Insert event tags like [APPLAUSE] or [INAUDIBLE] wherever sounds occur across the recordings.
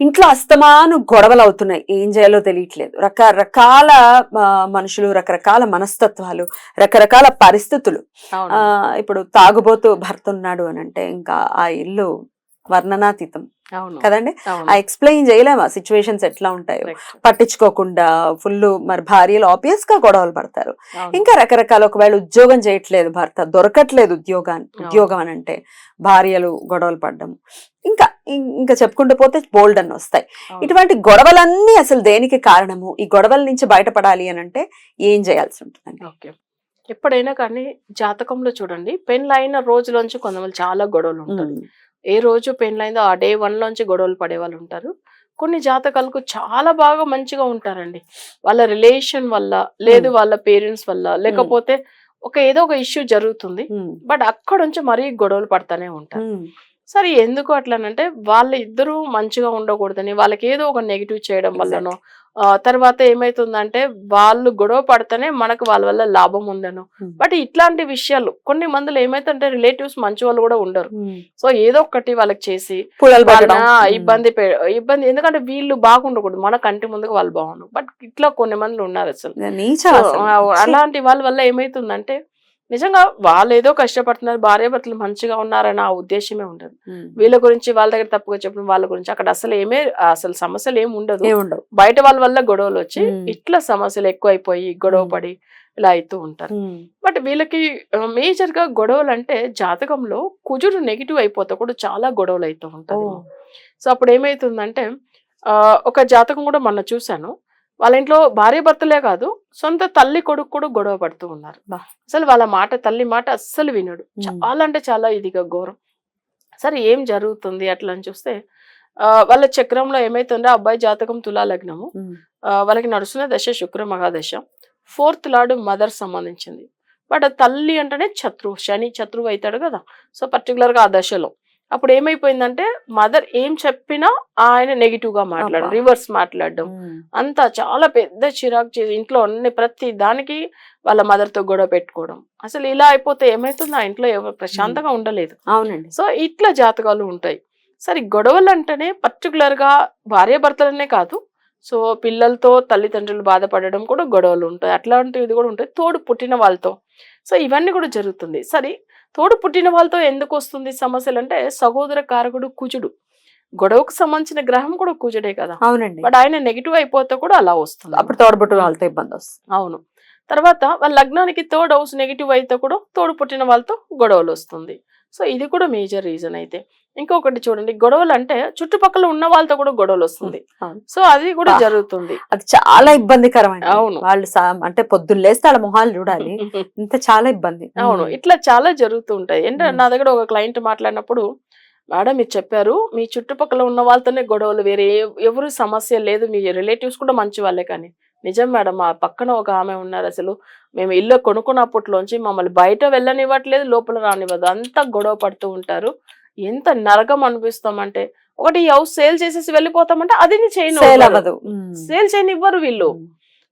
ఇంట్లో అస్తమాను గొడవలు అవుతున్నాయి. ఏం చేయాలో తెలియట్లేదు. రకరకాల మనుషులు రకరకాల మనస్తత్వాలు రకరకాల పరిస్థితులు. ఇప్పుడు తాగుబోతూ భర్త ఉన్నాడు అని అంటే ఇంకా ఆ ఇల్లు వర్ణనాతీతం. కదండి. ఆ ఎక్స్ప్లెయిన్ చేయలేము. ఆ సిచ్యువేషన్స్ ఎట్లా ఉంటాయో. పట్టించుకోకుండా ఫుల్ మరి భార్యలు ఆబ్వియస్గా గొడవలు పడతారు. ఇంకా రకరకాల ఒకవేళ ఉద్యోగం చేయట్లేదు భర్త దొరకట్లేదు ఉద్యోగాన్ని ఉద్యోగం అని అంటే భార్యలు గొడవలు పడ్డం. ఇంకా ఇంకా చెప్పుకుంటూ పోతే బోల్డ్ అని వస్తాయి. ఇటువంటి గొడవలన్నీ అసలు దేనికి కారణము? ఈ గొడవల నుంచి బయటపడాలి అని అంటే ఏం చేయాల్సి ఉంటుందండి? ఓకే. ఎప్పుడైనా కానీ జాతకంలో చూడండి పెళ్ళైన రోజులోంచి కొంతమంది చాలా గొడవలు ఉంటారు. ఏ రోజు పెళ్ళైందో ఆ డే వన్ లోంచి గొడవలు పడే వాళ్ళు ఉంటారు. కొన్ని జాతకాలకు చాలా బాగా మంచిగా ఉంటారండి. వాళ్ళ రిలేషన్ వల్ల లేదు వాళ్ళ పేరెంట్స్ వల్ల లేకపోతే ఒక ఏదో ఒక ఇష్యూ జరుగుతుంది. బట్ అక్కడ నుంచి మరీ గొడవలు పడతానే ఉంటారు. సరే ఎందుకు అట్లనంటే వాళ్ళ ఇద్దరు మంచిగా ఉండకూడదని వాళ్ళకి ఏదో ఒక నెగిటివ్ చేయడం వల్లనో తర్వాత ఏమైతుందంటే వాళ్ళు గొడవ పడితేనే మనకు వాళ్ళ వల్ల లాభం ఉందను. Hmm. బట్ ఇట్లాంటి విషయాలు కొన్ని మందులు ఏమైతుంటే రిలేటివ్స్ మంచి వాళ్ళు కూడా ఉండరు. ఉమ్. సో ఏదో ఒకటి వాళ్ళకి చేసి ఉమ్, ఇబ్బంది ఇబ్బంది ఎందుకంటే వీళ్ళు బాగుండకూడదు మన కంటి ముందుకు వాళ్ళు బాగుండు బట్ ఇట్లా కొన్ని మంది ఉన్నారు అసలు. అలాంటి వాళ్ళ వల్ల ఏమైతుందంటే నిజంగా వాళ్ళు ఏదో కష్టపడుతున్నారు భార్య భర్తలు మంచిగా ఉన్నారని ఆ ఉద్దేశమే ఉండదు. వీళ్ళ గురించి వాళ్ళ దగ్గర తప్పుగా చెప్పిన వాళ్ళ గురించి అక్కడ అసలు ఏమే అసలు సమస్యలు ఏమి ఉండదు. బయట వాళ్ళ వల్ల గొడవలు వచ్చి. ఇట్లా సమస్యలు ఎక్కువైపోయి గొడవ. పడి ఇలా అవుతూ ఉంటారు. బట్ వీళ్ళకి మేజర్గా గొడవలు అంటే జాతకంలో కుజుడు నెగిటివ్ అయిపోతే కూడా చాలా గొడవలు అవుతూ ఓ, ఉంటాయి సో అప్పుడు ఏమైతుందంటే ఆ, ఒక జాతకం కూడా మొన్న చూశాను. వాళ్ళ ఇంట్లో భార్య భర్తలే కాదు సొంత తల్లి కొడుకు కూడా గొడవ పడుతూ ఉన్నారు. అసలు వాళ్ళ మాట తల్లి మాట అస్సలు వినడు. చాలా అంటే చాలా ఇదిగా ఘోరం. సరే ఏం జరుగుతుంది అట్లా అని చూస్తే వాళ్ళ చక్రంలో ఏమైతుందో అబ్బాయి జాతకం తులా లగ్నము. వాళ్ళకి నడుస్తున్న దశ శుక్ర మహాదశ. ఫోర్త్ లార్డ్ మదర్ సంబంధించింది. బట్ తల్లి అంటేనే శత్రువు శని శత్రువు అవుతాడు కదా. సో పర్టికులర్గా ఆ దశలో. అప్పుడు ఏమైపోయిందంటే మదర్ ఏం చెప్పినా ఆయన నెగిటివ్గా మాట్లాడడం. రివర్స్ మాట్లాడడం. అంతా చాలా పెద్ద చిరాకు చేసి ఇంట్లో అన్ని ప్రతి దానికి వాళ్ళ మదర్తో గొడవ పెట్టుకోవడం. అసలు ఇలా అయిపోతే ఏమైతుంది? ఆ ఇంట్లో ఎవరు ప్రశాంతంగా ఉండలేదు. అవునండి. సో ఇట్లా జాతకాలు ఉంటాయి. సరే గొడవలు అంటేనే పర్టికులర్గా భార్యాభర్తలనే కాదు. సో పిల్లలతో తల్లిదండ్రులు బాధపడడం కూడా గొడవలు ఉంటాయి. అట్లాంటివి కూడా ఉంటాయి. తోడు పుట్టిన వాళ్ళతో. సో ఇవన్నీ కూడా జరుగుతుంది. సరే తోడు పుట్టిన వాళ్ళతో ఎందుకు వస్తుంది సమస్యలు అంటే సహోదర కారకుడు కుజుడు గొడవకు సంబంధించిన గ్రహం కూడా కుజుడే కదా. అవునండి. బట్ ఆయన నెగిటివ్ అయిపోతే కూడా అలా వస్తుంది. అప్పుడు తోడబుట్టు వాళ్ళతో ఇబ్బంది వస్తుంది. అవును. తర్వాత వాళ్ళ లగ్నానికి థర్డ్ హౌస్ నెగిటివ్ అయితే కూడా తోడు పుట్టిన వాళ్ళతో గొడవలు వస్తుంది. సో ఇది కూడా మేజర్ రీజన్ అయితే ఇంకొకటి చూడండి గొడవలు అంటే చుట్టుపక్కల ఉన్న వాళ్ళతో కూడా గొడవలు వస్తుంది. సో అది కూడా. జరుగుతుంది అది చాలా ఇబ్బందికరం అండి అవును. వాళ్ళు అంటే పొద్దున్న లేస్తే వాళ్ళ మొహాలు చూడాలి [LAUGHS] ఇంత చాలా ఇబ్బంది అవును ఇట్లా చాలా జరుగుతూ ఉంటాయి మ్మ్. నా దగ్గర ఒక క్లయింట్ మాట్లాడినప్పుడు మేడం మీరు చెప్పారు మీ చుట్టుపక్కల ఉన్న వాళ్ళతోనే గొడవలు వేరే ఎవ- ఎవరు సమస్య లేదు మీ రిలేటివ్స్ కూడా మంచి వాళ్ళే కానీ నిజం మేడం మా పక్కన ఒక ఆమె ఉన్నారు అసలు. మేము ఇల్లు కొనుక్కున్నప్పట్లోంచి మమ్మల్ని బయట వెళ్ళనివ్వట్లేదు లోపల రానివ్వదు. అంతా గొడవ పడుతూ ఉంటారు. ఎంత నరకం అనిపిస్తామంటే ఒకటి ఈ హౌస్ సేల్ చేసేసి వెళ్ళిపోతామంటే అది చేయను సేల్ చేయనివ్వరు వీళ్ళు.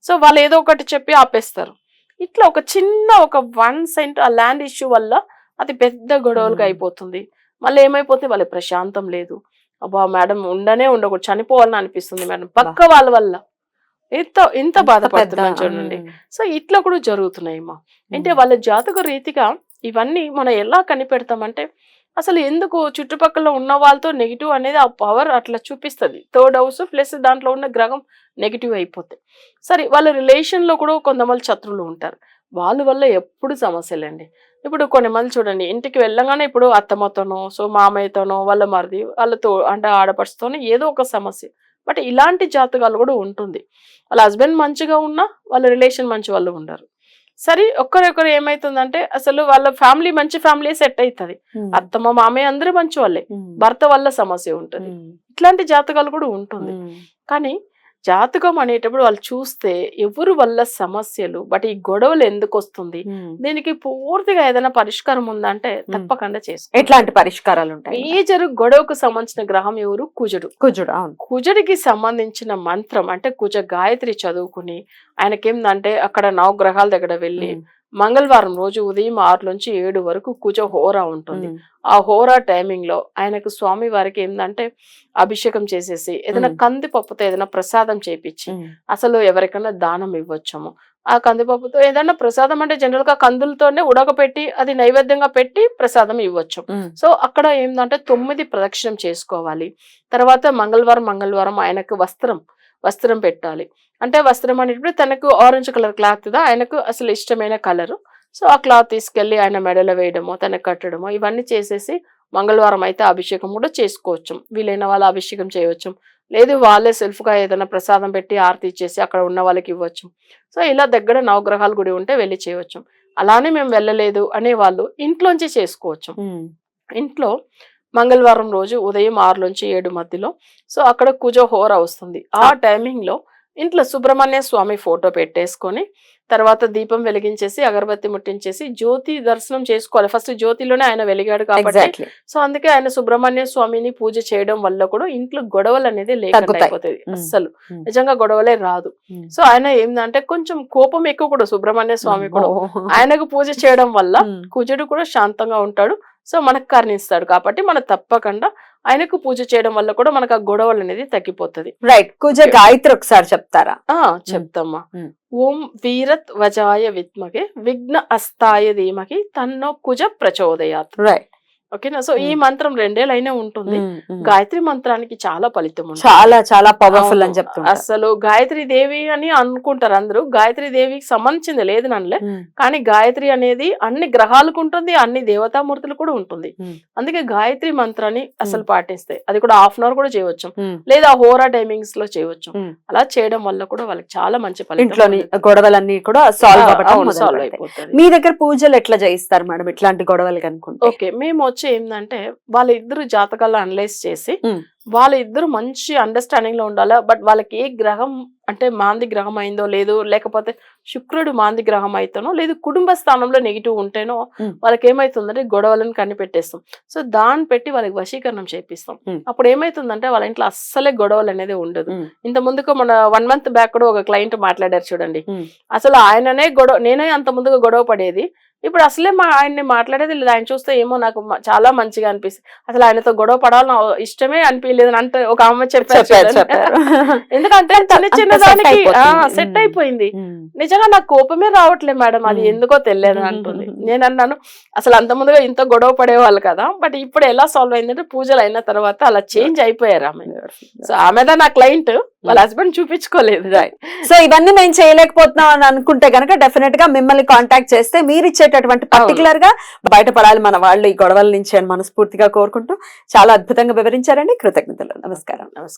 సో వాళ్ళు ఏదో ఒకటి చెప్పి ఆపేస్తారు. ఇట్లా ఒక చిన్న ఒక వన్ సెంట్ ఆ ల్యాండ్ ఇష్యూ వల్ల అది పెద్ద గొడవలుగా. అయిపోతుంది. మళ్ళీ ఏమైపోతే వాళ్ళకి ప్రశాంతం లేదు. అబ్బా మేడం ఉండనే ఉండకూడదు. చనిపోవాలని అనిపిస్తుంది మేడం. పక్క వాళ్ళ వల్ల. ఎంత ఎంత బాధపడుతున్నాం చూడండి. సో ఇట్లా కూడా జరుగుతున్నాయి అమ్మా అంటే వాళ్ళ జాతక రీతిగా ఇవన్నీ మనం ఎలా కనిపెడతామంటే అసలు ఎందుకు చుట్టుపక్కల ఉన్న వాళ్ళతో నెగిటివ్ అనేది ఆ పవర్ అట్లా చూపిస్తుంది. థర్డ్ హౌస్ ప్లస్ దాంట్లో ఉన్న గ్రహం నెగిటివ్ అయిపోతే. సరే వాళ్ళ రిలేషన్లో కూడా కొంతమంది శత్రువులు ఉంటారు. వాళ్ళ వల్ల ఎప్పుడు సమస్యలండి. ఇప్పుడు కొన్ని మంది చూడండి ఇంటికి వెళ్ళగానే ఇప్పుడు అత్తమ్మతోనో సో మామయ్యతోనో వాళ్ళ మరిది వాళ్ళతో అంటే ఆడపడుచుతోనో ఏదో ఒక సమస్య. బట్ ఇలాంటి జాతకాలు కూడా ఉంటుంది. వాళ్ళ హస్బెండ్ మంచిగా ఉన్నా వాళ్ళ రిలేషన్ మంచి వాళ్ళు ఉండరు. సరే ఒక్కరొకరు ఏమైతుందంటే అసలు వాళ్ళ ఫ్యామిలీ మంచి ఫ్యామిలీ సెట్ అవుతుంది అత్తమ్మ మామయ్య అందరూ మంచి వాళ్ళే. భర్త వల్ల సమస్య ఉంటుంది. ఇట్లాంటి జాతకాలు కూడా ఉంటుంది. కానీ జాతకం అనేటప్పుడు వాళ్ళు చూస్తే ఎవరు వల్ల సమస్యలు బట్ ఈ గొడవలు ఎందుకు వస్తుంది? దీనికి పూర్తిగా ఏదైనా పరిష్కారం ఉందంటే తప్పకుండా చేసుకో. ఎట్లాంటి పరిష్కారాలు ఉంటాయి? మేజర్ గొడవకు సంబంధించిన గ్రహం ఎవరు? కుజుడు. కుజుడు కుజుడికి సంబంధించిన మంత్రం అంటే కుజ గాయత్రి చదువుకుని ఆయనకేందంటే అక్కడ నవగ్రహాల దగ్గర వెళ్ళి మంగళవారం రోజు ఉదయం ఆరు నుంచి ఏడు వరకు కుజ హోరా ఉంటుంది. ఆ హోరా టైమింగ్లో ఆయనకు స్వామి వారికి ఏంటంటే అభిషేకం చేసేసి ఏదైనా. కందిపప్పుతో ఏదైనా ప్రసాదం చేపించి అసలు ఎవరికైనా దానం ఇవ్వచ్చాము. ఆ కందిపప్పుతో ఏదైనా ప్రసాదం అంటే జనరల్గా కందులతోనే ఉడకపెట్టి అది నైవేద్యంగా పెట్టి ప్రసాదం ఇవ్వచ్చు. సో అక్కడ ఏంటంటే తొమ్మిది ప్రదక్షిణం చేసుకోవాలి. తర్వాత మంగళవారం మంగళవారం ఆయనకు వస్త్రం వస్త్రం పెట్టాలి. అంటే వస్త్రం అనేటప్పుడు తనకు ఆరెంజ్ కలర్ క్లాత్ దా ఆయనకు అసలు ఇష్టమైన కలర్ సో ఆ క్లాత్ తీసుకెళ్ళి ఆయన మెడలో వేయడమో తనకు కట్టడమో ఇవన్నీ చేసేసి మంగళవారం అయితే అభిషేకం కూడా చేసుకోవచ్చు. వీలైన వాళ్ళ అభిషేకం చేయవచ్చు. లేదు వాళ్ళే సెల్ఫ్గా ఏదైనా ప్రసాదం పెట్టి ఆరతి ఇచ్చేసి అక్కడ ఉన్న వాళ్ళకి ఇవ్వచ్చు. సో ఇలా దగ్గర నవగ్రహాల గుడి ఉంటే వెళ్ళి చేయవచ్చు. అలానే మేము వెళ్ళలేదు అనే వాళ్ళు ఇంట్లోంచి చేసుకోవచ్చు. ఇంట్లో మంగళవారం రోజు ఉదయం ఆరు నుంచి ఏడు మధ్యలో సో అక్కడ కుజ హోర వస్తుంది. ఆ టైమింగ్లో ఇంట్లో సుబ్రహ్మణ్య స్వామి ఫోటో పెట్టేసుకొని తర్వాత దీపం వెలిగించేసి అగరబత్తి ముట్టించేసి జ్యోతి దర్శనం చేసుకోవాలి. ఫస్ట్ జ్యోతిలోనే ఆయన వెలిగాడు కాబట్టి సో అందుకే ఆయన సుబ్రహ్మణ్య స్వామిని పూజ చేయడం వల్ల కూడా ఇంట్లో గొడవలు అనేది ఉమ్. అస్సలు. నిజంగా గొడవలే రాదు. సో ఆయన ఏంటంటే కొంచెం కోపం ఎక్కువ కూడా సుబ్రహ్మణ్య స్వామి కూడా. ఆయనకు పూజ చేయడం వల్ల కుజుడు కూడా శాంతంగా ఉంటాడు. సో మనకు కరుణిస్తాడు కాబట్టి మనం తప్పకుండా ఆయనకు పూజ చేయడం వల్ల కూడా మనకు ఆ గొడవలు అనేది తగ్గిపోతుంది. రైట్ కుజ గాయత్రి ఒకసారి చెప్తారా? ఆ చెప్తామ్మా మ్మ్. ఓం వీరత్ వజాయ విద్మగే విఘ్న అస్తాయ ధీమకి తన్నో కుజ ప్రచోదయాత్. రైట్ ఓకేనా సో ఈ. మంత్రం రెండే లైనే ఉంటుంది గాయత్రి మంత్రానికి చాలా ఫలితం చాలా చాలా పవర్ఫుల్. అని చెప్తుంటారు అసలు గాయత్రి దేవి అని అనుకుంటారు అందరూ గాయత్రి దేవికి సంబంధించింది లేదు నన్నలే. కానీ గాయత్రి అనేది అన్ని గ్రహాలకు ఉంటుంది అన్ని దేవతామూర్తులు కూడా ఉంటుంది. అందుకే గాయత్రి మంత్రాన్ని అసలు పాటిస్తాయి అది కూడా హాఫ్ అన్ అవర్ కూడా చేయవచ్చు. లేదా హోరా టైమింగ్స్లో చేయవచ్చు. అలా చేయడం వల్ల కూడా వాళ్ళకి చాలా మంచి ఫలితం ఇంట్లోని. గొడవలన్నీ కూడా సాల్వ్ పెడతాయి. అయిపోతుంది మీ దగ్గర పూజలు ఎట్లా చేయిస్తారు మేడం ఇట్లాంటి గొడవలు కనుకుంటే ఓకే మేము వచ్చి ఏంటంటే వాళ్ళ ఇద్దరు జాతకాలు అనలైజ్ చేసి. వాళ్ళ ఇద్దరు మంచి అండర్స్టాండింగ్లో ఉండాలా బట్ వాళ్ళకి ఏ గ్రహం అంటే మాంది గ్రహం అయిందో లేదు లేకపోతే శుక్రుడు మాంది గ్రహం అయితేనో లేదు కుటుంబ స్థానంలో నెగిటివ్ ఉంటేనో. వాళ్ళకి ఏమైతుందంటే గొడవలను కనిపెట్టేస్తాం సో దాన్ని పెట్టి వాళ్ళకి వశీకరణం చేపిస్తాం. అప్పుడు ఏమైతుందంటే వాళ్ళ ఇంట్లో అస్సలే గొడవలు అనేది ఉండదు. ఇంత ముందుకు మన వన్ మంత్ బ్యాక్ కూడా ఒక క్లయింట్ మాట్లాడారు చూడండి. అసలు ఆయననే గొడవ నేనే అంత ముందుగా గొడవ పడేది ఇప్పుడు అసలే మా ఆయన్ని మాట్లాడేది లేదు ఆయన చూస్తే ఏమో నాకు చాలా మంచిగా అనిపిస్తుంది అసలు ఆయనతో గొడవ పడాలని ఇష్టమే అనిపించలేదు అని అంటే ఒక అమ్మ చెప్పారు [LAUGHS] ఎందుకంటే చిన్న [LAUGHS] అంత చిన్న set దానికి అయిపోతుంది. సెట్. అయిపోయింది. నిజంగా నాకు కోపమే రావట్లేదు మేడం అది. ఎందుకో తెలియదు అంటుంది. నేను అన్నాను అసలు అంత ముందుగా ఇంత గొడవ పడేవాళ్ళు కదా బట్ ఇప్పుడు ఎలా సాల్వ్ అయిందంటే పూజలు అయిన తర్వాత అలా చేంజ్ అయిపోయారు ఆమె. సో ఆమెదా నా క్లయింట్ వాళ్ళ హస్బెండ్ చూపించుకోలేదు. సో ఇవన్నీ మేము చేయలేకపోతున్నాం అని అనుకుంటే గనక డెఫినెట్గా మిమ్మల్ని కాంటాక్ట్ చేస్తే మీరు ఇచ్చేటటువంటి పర్టికులర్గా బయటపడాలి మన వాళ్ళు ఈ గొడవల నుంచి అని మనస్ఫూర్తిగా కోరుకుంటూ చాలా అద్భుతంగా వివరించారండి. కృతజ్ఞతలు. నమస్కారం. నమస్కారం.